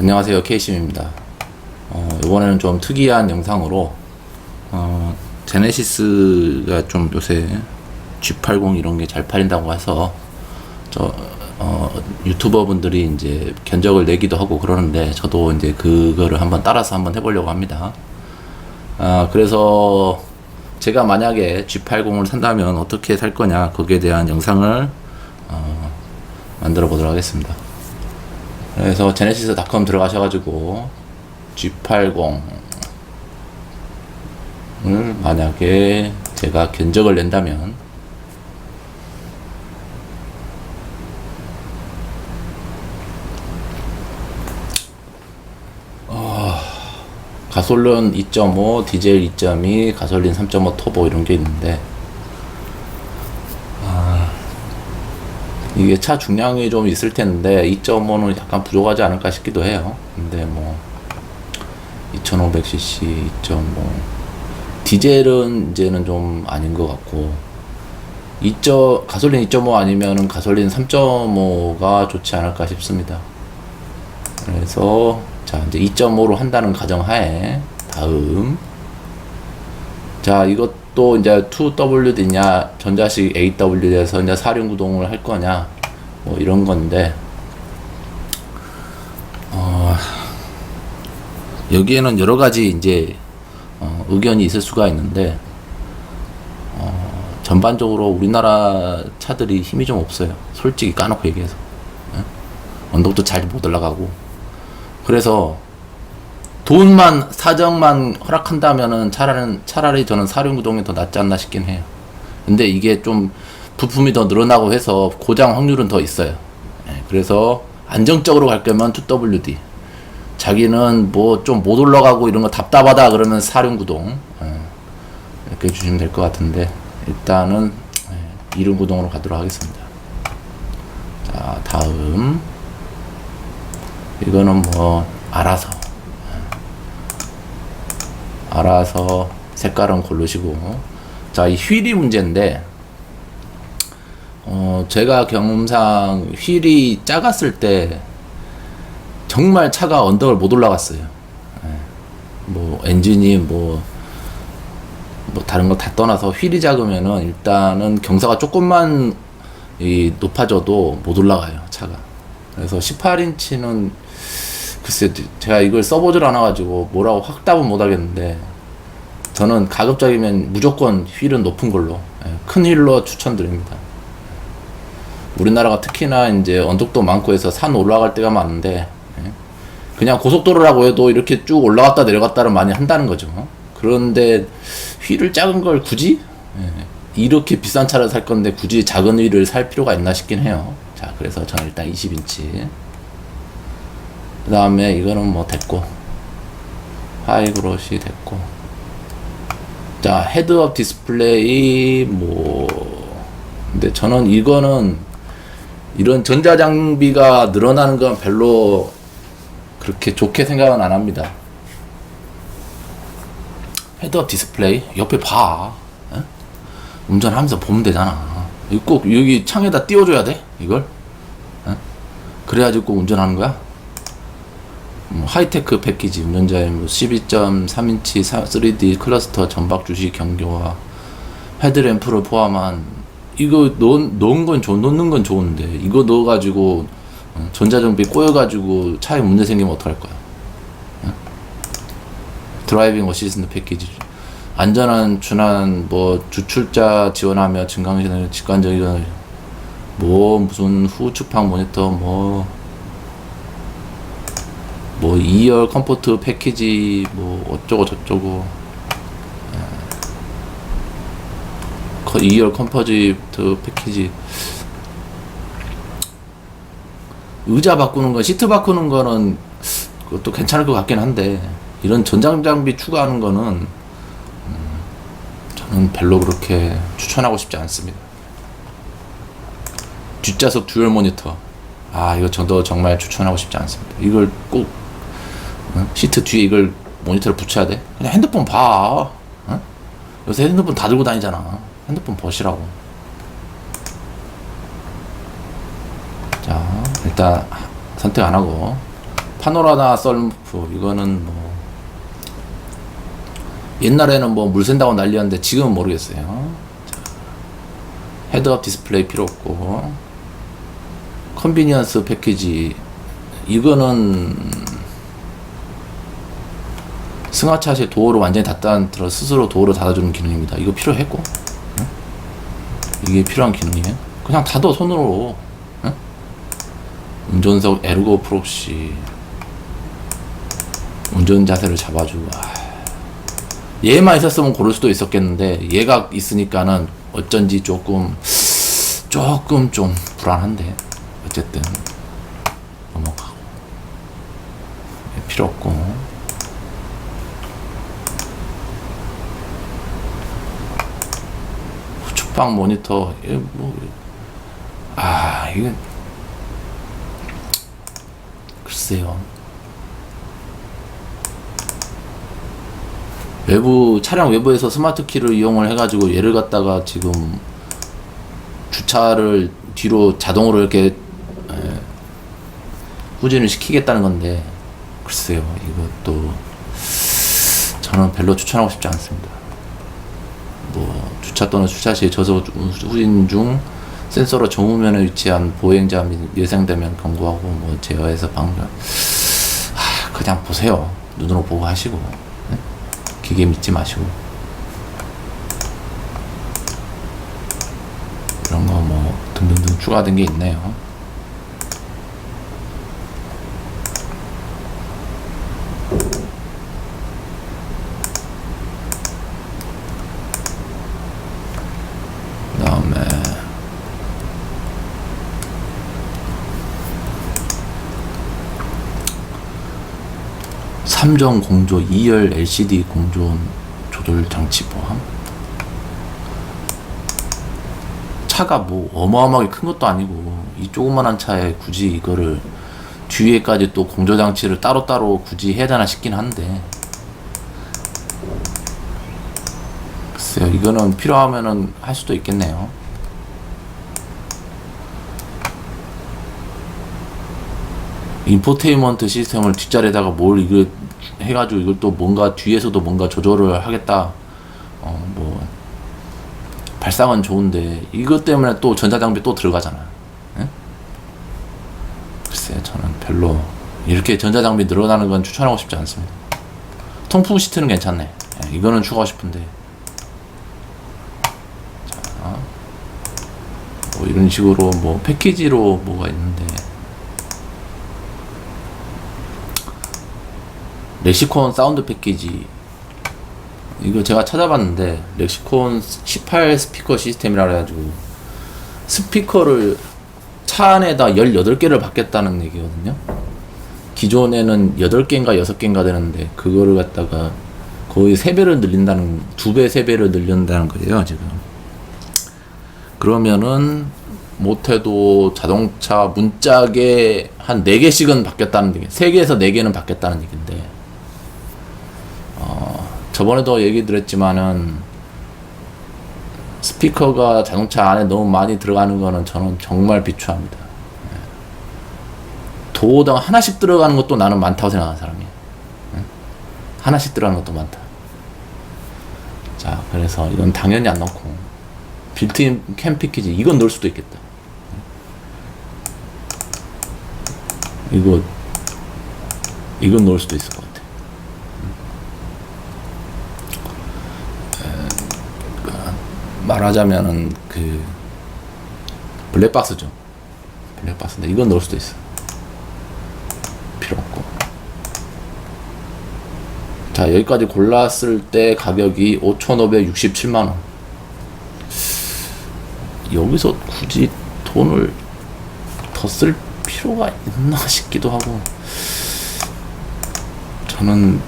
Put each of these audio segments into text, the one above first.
안녕하세요 케이심입니다. 어, 이번에는 좀 특이한 영상으로 어, 제네시스가 좀 요새 G80 이런 게 잘 팔린다고 해서 저 어, 유튜버 분들이 이제 견적을 내기도 하고 그러는데 저도 이제 그거를 한번 따라서 한번 해보려고 합니다. 아 그래서 제가 만약에 G80을 산다면 어떻게 살 거냐 거기에 대한 영상을 어, 만들어 보도록 하겠습니다 그래서 제네시스닷컴 들어가셔가지고 G80 을 만약에 제가 견적을 낸다면 어, 가솔린 2.5, 디젤 2.2, 가솔린 3.5 터보 이런 게 있는데 이게 차 중량이 좀 있을 텐데 2.5는 약간 부족하지 않을까 싶기도 해요. 근데 뭐 2500cc 2.5 디젤은 이제는 좀 아닌 것 같고 2. 가솔린 2.5 아니면은 가솔린 3.5가 좋지 않을까 싶습니다. 그래서 자 이제 2.5로 한다는 가정하에 다음 자 이것 도 이제 2WD냐 전자식 AW에서 이제 사륜구동을 할 거냐 뭐 이런 건데 어, 여기에는 여러 가지 이제 어, 의견이 있을 수가 있는데 어, 전반적으로 우리나라 차들이 힘이 좀 없어요. 솔직히 까놓고 얘기해서. 예? 언덕도 잘 못 올라가고. 그래서 돈만 사정만 허락한다면은 차라리 차라리 저는 사륜구동이 더 낫지 않나 싶긴 해요. 근데 이게 좀 부품이 더 늘어나고 해서 고장 확률은 더 있어요. 예, 그래서 안정적으로 갈 거면 2WD. 자기는 뭐 좀 못 올라가고 이런 거 답답하다 그러면 사륜구동 예, 이렇게 주시면 될 것 같은데 일단은 예, 이륜구동으로 가도록 하겠습니다. 자 다음 이거는 뭐 알아서 알아서 색깔은 고르시고. 자 이 휠이 문제인데 어 제가 경험상 휠이 작았을 때 정말 차가 언덕을 못 올라갔어요. 예. 뭐 엔진이 뭐, 뭐 다른 거 다 떠나서 휠이 작으면은 일단은 경사가 조금만 이 높아져도 못 올라가요 차가. 그래서 18인치는 글쎄 제가 이걸 써보질 않아가지고 뭐라고 확답은 못하겠는데 저는 가급적이면 무조건 휠은 높은 걸로 예, 큰 휠로 추천드립니다. 우리나라가 특히나 이제 언덕도 많고 해서 산 올라갈 때가 많은데 예, 그냥 고속도로라고 해도 이렇게 쭉 올라갔다 내려갔다를 많이 한다는 거죠. 그런데 휠을 작은 걸 굳이 예, 이렇게 비싼 차를 살 건데 굳이 작은 휠을 살 필요가 있나 싶긴 해요. 자 그래서 저는 일단 20인치 그 다음에 이거는 뭐 됐고 하이그롯이 됐고. 자 헤드업 디스플레이 뭐 근데 저는 이거는 이런 전자장비가 늘어나는 건 별로 그렇게 좋게 생각은 안 합니다. 헤드업 디스플레이? 옆에 봐. 에? 운전하면서 보면 되잖아. 꼭 여기 창에다 띄워줘야 돼 이걸? 에? 그래야지 꼭 운전하는 거야 뭐 하이테크 패키지 운전자의 뭐 12.3인치 3D 클러스터 전박 주식 경교와 헤드램프를 포함한 이거 넣, 넣은 건 좋, 넣는 건 좋은데 이거 넣어가지고 어, 전자정비 꼬여가지고 차에 문제 생기면 어떡할 거야 어? 드라이빙 어시스턴트 패키지 안전한 준한 뭐 주출자 지원하며 증강시는 직관적인 뭐 무슨 후추팡 모니터 뭐 뭐 2열 컴포트 패키지 뭐 어쩌고 저쩌고 2열 컴포지트 패키지 의자 바꾸는 거 시트 바꾸는 거는 그것도 괜찮을 것 같긴 한데 이런 전장 장비 추가하는 거는 음, 저는 별로 그렇게 추천하고 싶지 않습니다. 뒷좌석 듀얼 모니터 아 이거 저도 정말 추천하고 싶지 않습니다. 이걸 꼭 어? 시트 뒤에 이걸 모니터를 붙여야 돼? 그냥 핸드폰 봐. 어? 요새 핸드폰 다 들고 다니잖아. 핸드폰 보시라고. 자, 일단 선택 안 하고 파노라나 썰루프 이거는 뭐 옛날에는 뭐 물 샌다고 난리였는데 지금은 모르겠어요. 자, 헤드업 디스플레이 필요 없고 컨비니언스 패키지 이거는 승하차시 도어를 완전히 닫다 들어 스스로 도어를 닫아주는 기능입니다. 이거 필요했고 응? 이게 필요한 기능이에요. 그냥 닫아 손으로 응? 운전석 에르고 프록시 운전 자세를 잡아주고 아, 얘만 있었으면 고를 수도 있었겠는데 얘가 있으니까는 어쩐지 조금 조금 좀 불안한데 어쨌든 넘어가고 얘 필요 없고 후축방 모니터 이게 뭐, 아 이게 글쎄요 외부 차량 외부에서 스마트 키를 이용을 해가지고 얘를 갖다가 지금 주차를 뒤로 자동으로 이렇게 에, 후진을 시키겠다는 건데 글쎄요 이것도 저는 별로 추천하고 싶지 않습니다. 뭐 주차 또는 주차 시에 저속 후진 중 센서로 정후면에 위치한 보행자 및 예상되면 경고하고 뭐 제어해서 방금 하, 그냥 보세요 눈으로 보고 하시고 네? 기계 믿지 마시고 이런 거 뭐 등등등 추가된 게 있네요. 그다음에 삼정 공조 2열 LCD 공조 조절 장치 포함. 차가 뭐 어마어마하게 큰 것도 아니고 이 조그만한 차에 굳이 이거를 뒤에까지 또 공조 장치를 따로따로 굳이 해야 되나 싶긴 한데 글쎄요 이거는 필요하면은 할 수도 있겠네요 인포테인먼트 시스템을 뒷자리에다가 뭘 이거 해가지고 이걸 또 뭔가 뒤에서도 뭔가 조절을 하겠다 어 뭐 발상은 좋은데 이것 때문에 또 전자장비 또 들어가잖아. 예? 글쎄 저는 별로 이렇게 전자장비 늘어나는 건 추천하고 싶지 않습니다. 통풍 시트는 괜찮네. 예, 이거는 추가하고 싶은데. 자, 뭐 이런 식으로 뭐 패키지로 뭐가 있는데. 레시콘 사운드 패키지. 이거 제가 찾아봤는데 렉시콘 18 스피커 시스템이라 그래가지고 스피커를 차 안에다 18개를 받겠다는 얘기거든요. 기존에는 8개인가 6개인가 되는데 그거를 갖다가 거의 3배를 늘린다는 2배 3배를 늘린다는 거예요 지금. 그러면은 못해도 자동차 문짝에 한 4개씩은 받겠다는 얘기 3개에서 4개는 받겠다는 얘기인데 저번에도 얘기 드렸지만은 스피커가 자동차 안에 너무 많이 들어가는 거는 저는 정말 비추합니다. 예. 도어당 하나씩 들어가는 것도 나는 많다고 생각하는 사람이에요. 예. 하나씩 들어가는 것도 많다. 자, 그래서 이건 당연히 안 넣고 빌트인 캠 패키지 이건 넣을 수도 있겠다. 예. 이거 이건 넣을 수도 있을 것 같아. 말하자면은 그 블랙박스죠. 블랙박스인데 이건 넣을 수도 있어. 필요 없고. 자 여기까지 골랐을 때 가격이 5,567만 원. 여기서 굳이 돈을 더 쓸 필요가 있나 싶기도 하고. 저는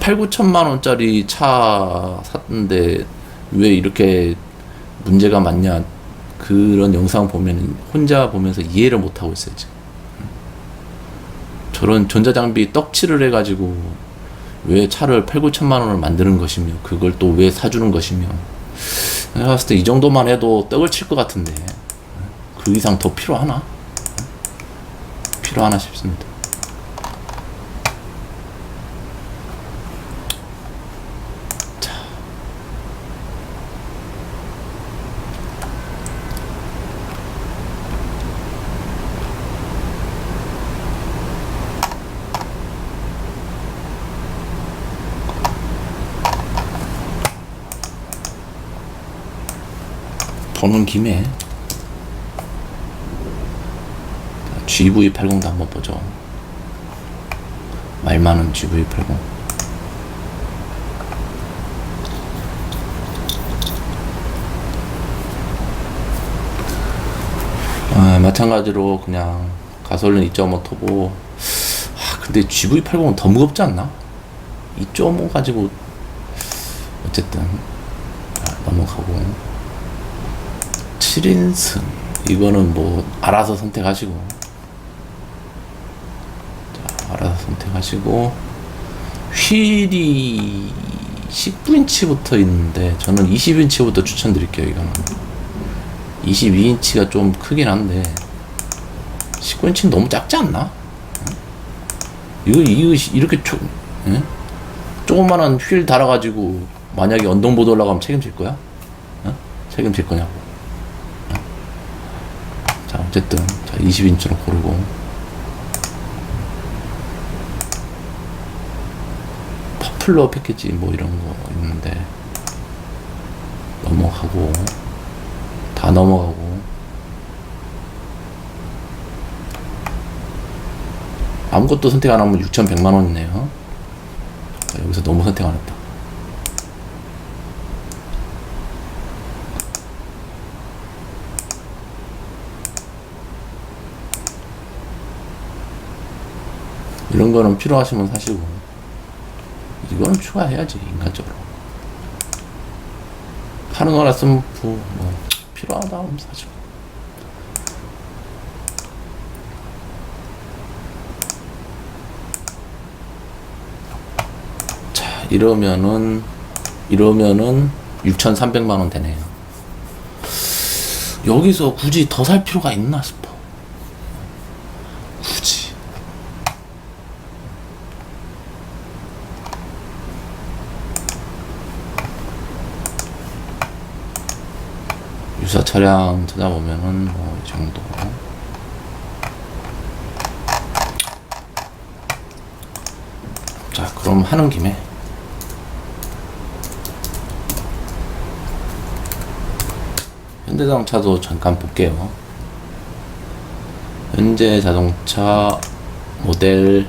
8, 9천만 원짜리 차 샀는데 왜 이렇게 문제가 많냐 그런 영상 보면 혼자 보면서 이해를 못 하고 있어요. 저런 전자장비 떡칠을 해가지고 왜 차를 8, 9천만 원을 만드는 것이며 그걸 또 왜 사주는 것이며 내가 봤을 때 이 정도만 해도 떡을 칠 것 같은데 그 이상 더 필요하나? 필요하나 싶습니다. 도는 김에 GV80도 한번 보죠. 말 많은 GV80. 아, 마찬가지로 그냥 가솔린 2.5 터보. 아, 근데 GV80은 더 무겁지 않나? 2.5 가지고 어쨌든 자, 넘어가고 7인승 이거는 뭐 알아서 선택하시고 자 알아서 선택하시고 휠이 19인치부터 있는데 저는 20인치부터 추천드릴게요 이거는 22인치가 좀 크긴 한데 19인치는 너무 작지 않나? 이거 이거 이렇게 조, 예? 조그만한 휠 달아가지고 만약에 언덕보도 올라가면 책임질 거야? 어? 책임질 거냐고. 어? 자 어쨌든 자 20인치로 고르고 퍼플러 패키지 뭐 이런 거 있는데 넘어가고 다 넘어가고 아무것도 선택 안 하면 6,100만 원이네요. 자, 여기서 너무 선택 안 했다. 이런 거는 필요하시면 사시고. 이거는 추가해야지 인간적으로. 파는 거라 쓰면 뭐, 뭐 필요하다 하면 사죠. 자 이러면은 이러면은 6,300만 원 되네요. 여기서 굳이 더 살 필요가 있나 싶어 굳이 유사 차량 찾아보면은 뭐 이 정도. 자, 그럼 하는 김에 현대자동차도 잠깐 볼게요. 현재 자동차 모델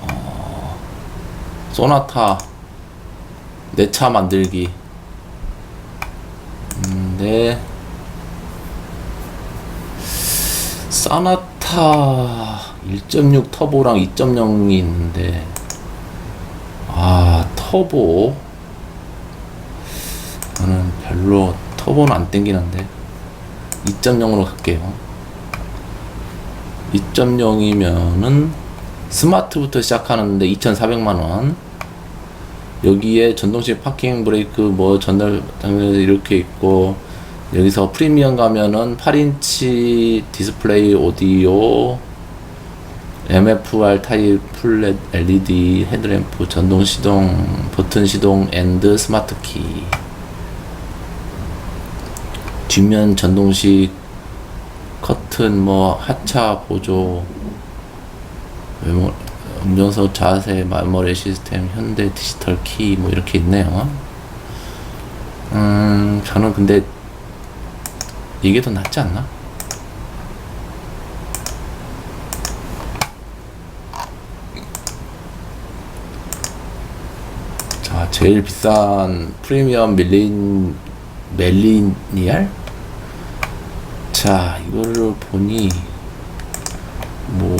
어, 소나타 내 차 만들기 근데 사나타 1.6 터보랑 2.0이 있는데. 아 터보. 저는 별로 터보는 안 땡기는데. 2.0으로 갈게요. 2.0이면은 스마트부터 시작하는데 2,400만원. 여기에 전동식 파킹 브레이크 뭐 전달 장면 이렇게 있고 여기서 프리미엄 가면은 8인치 디스플레이 오디오 MFR 타입 플랫 LED 헤드램프 전동 시동 버튼 시동 앤드 스마트 키. 뒷면 전동식 커튼 뭐 하차 보조 운전석 자세 말머리 시스템 현대 디지털 키 뭐 이렇게 있네요. 음 저는 근데 이게 더 낫지 않나? 자 제일 비싼 프리미엄 밀린 멜리니알 자 이거를 보니 뭐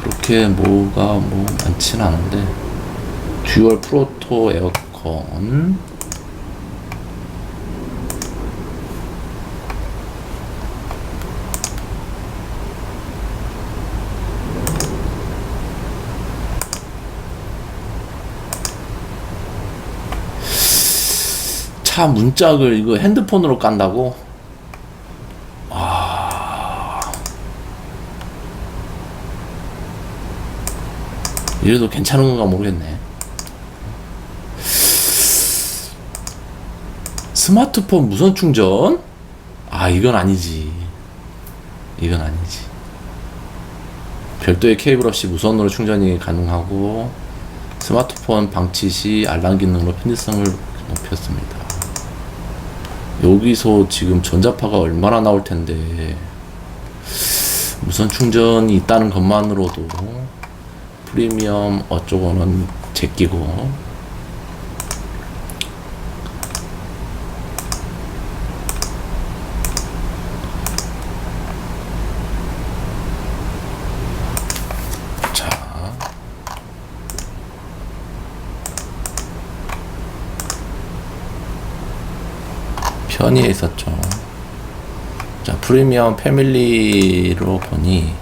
그렇게 뭐가 뭐 많진 않은데 듀얼 프로토 에어컨 차 문짝을 이거 핸드폰으로 깐다고? 이래도 괜찮은 건가 모르겠네. 스마트폰 무선 충전? 아, 이건 아니지. 이건 아니지. 별도의 케이블 없이 무선으로 충전이 가능하고 스마트폰 방치 시 알람 기능으로 편의성을 높였습니다. 여기서 지금 전자파가 얼마나 나올 텐데. 무선 충전이 있다는 것만으로도 프리미엄 어쩌고는 제끼고 자 편의에 있었죠. 자, 프리미엄 패밀리로 보니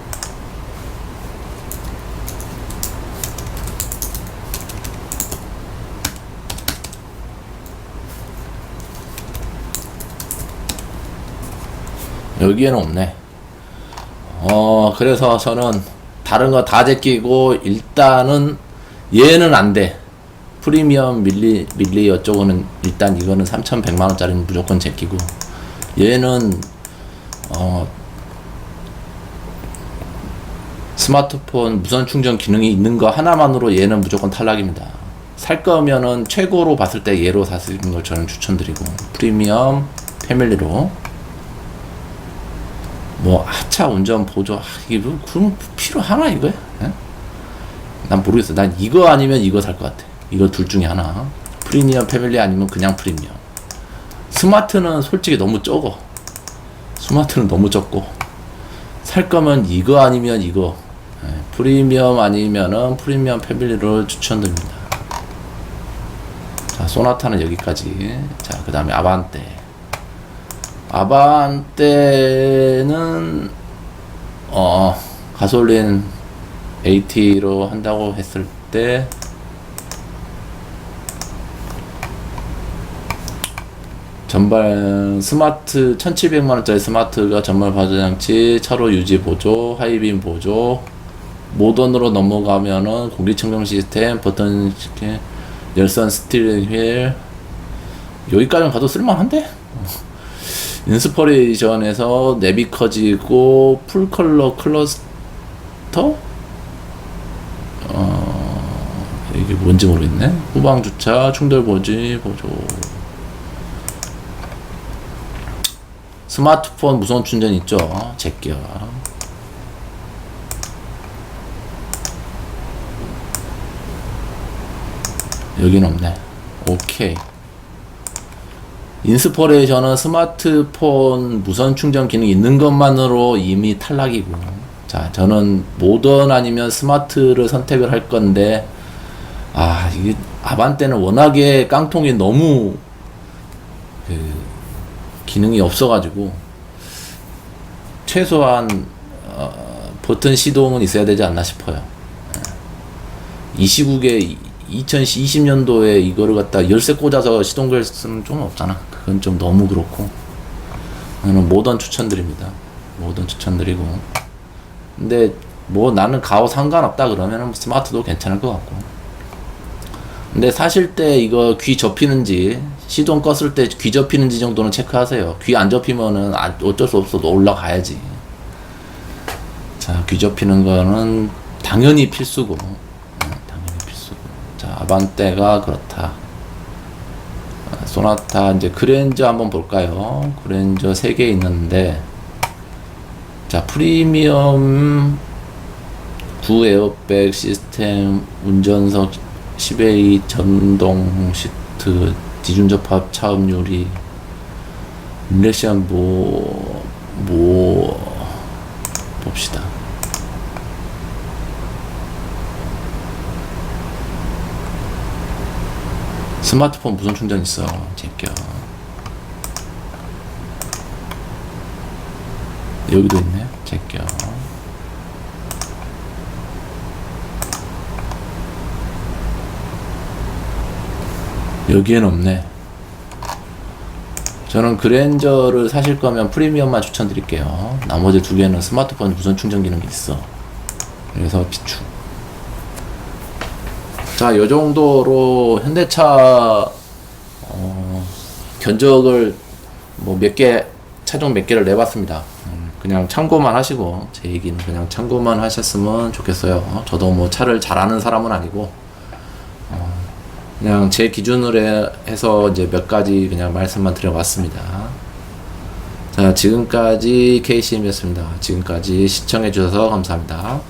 여기에는 없네. 어, 그래서 저는 다른 거 다 제끼고 일단은 얘는 안 돼. 프리미엄 밀리 밀리 어쩌고는 일단 이거는 3,100만 원짜리는 무조건 제끼고 얘는 어 스마트폰 무선 충전 기능이 있는 거 하나만으로 얘는 무조건 탈락입니다. 살 거면은 최고로 봤을 때 얘로 사시는 걸 저는 추천드리고 프리미엄 패밀리로 뭐 하차 운전 보조 아, 이게 뭐 필요하나 이거야? 예? 난 모르겠어. 난 이거 아니면 이거 살 것 같아. 이거 둘 중에 하나. 프리미엄 패밀리 아니면 그냥 프리미엄. 스마트는 솔직히 너무 적어. 스마트는 너무 적고. 살 거면 이거 아니면 이거. 예, 프리미엄 아니면은 프리미엄 패밀리를 추천드립니다. 자, 소나타는 여기까지. 자, 그 다음에 아반떼. 아반떼는, 어, 가솔린 AT로 한다고 했을 때, 전발 스마트 1700만 원짜리 스마트가 전발 보조장치 차로 유지 보조 하이빔 보조 모던으로 넘어가면은 공기 청정 시스템 버튼 시스템 열선 스티링 휠. 여기까지는 가도 쓸만한데? 인스퍼레이션에서 내비 커지고 풀컬러 클러스터? 어 이게 뭔지 모르겠네. 후방 주차 충돌 보지 보조 스마트폰 무선 충전 있죠? 제껴. 여긴 없네. 오케이. 인스퍼레이션은 스마트폰 무선 충전 기능 있는 것만으로 이미 탈락이고. 자, 저는 모던 아니면 스마트를 선택을 할 건데, 아, 이게 아반떼는 워낙에 깡통이 너무 그 기능이 없어가지고 최소한 어, 버튼 시동은 있어야 되지 않나 싶어요. 예. 이 시국에 2020년도에 이거를 갖다 열쇠 꽂아서 시동 걸 수는 좀 없잖아. 그건 좀 너무 그렇고. 저는 모던 추천드립니다. 모던 추천드리고. 근데 뭐 나는 가오 상관없다 그러면은 스마트도 괜찮을 것 같고. 근데 사실 때 이거 귀 접히는지 시동 껐을 때 귀 접히는지 정도는 체크하세요. 귀 안 접히면은 아- 어쩔 수 없어 올라가야지. 자, 귀 접히는 거는 당연히 필수고. 어, 당연히 필수고. 자, 아반떼가 그렇다. 아, 소나타 이제 그랜저 한번 볼까요? 그랜저 3개 있는데 자, 프리미엄 9 에어백 시스템 운전석 10A 전동 시트 디중접합 차음요리 인렉션 뭐, 뭐, 봅시다. 스마트폰 무선 충전 있어, 제껴. 여기도 있네, 제껴. 여기엔 없네. 저는 그랜저를 사실 거면 프리미엄만 추천드릴게요. 나머지 두 개는 스마트폰 무선 충전 기능이 있어. 그래서 비추. 자, 요 정도로 현대차 어, 견적을 뭐 몇 개 차종 몇 개를 내봤습니다. 음, 그냥 참고만 하시고 제 얘기는 그냥 참고만 하셨으면 좋겠어요. 저도 뭐 차를 잘 아는 사람은 아니고 그냥 제 기준으로 해- 해서 이제 몇 가지 그냥 말씀만 드려봤습니다. 자, 지금까지 KCM이었습니다. 지금까지 시청해주셔서 감사합니다.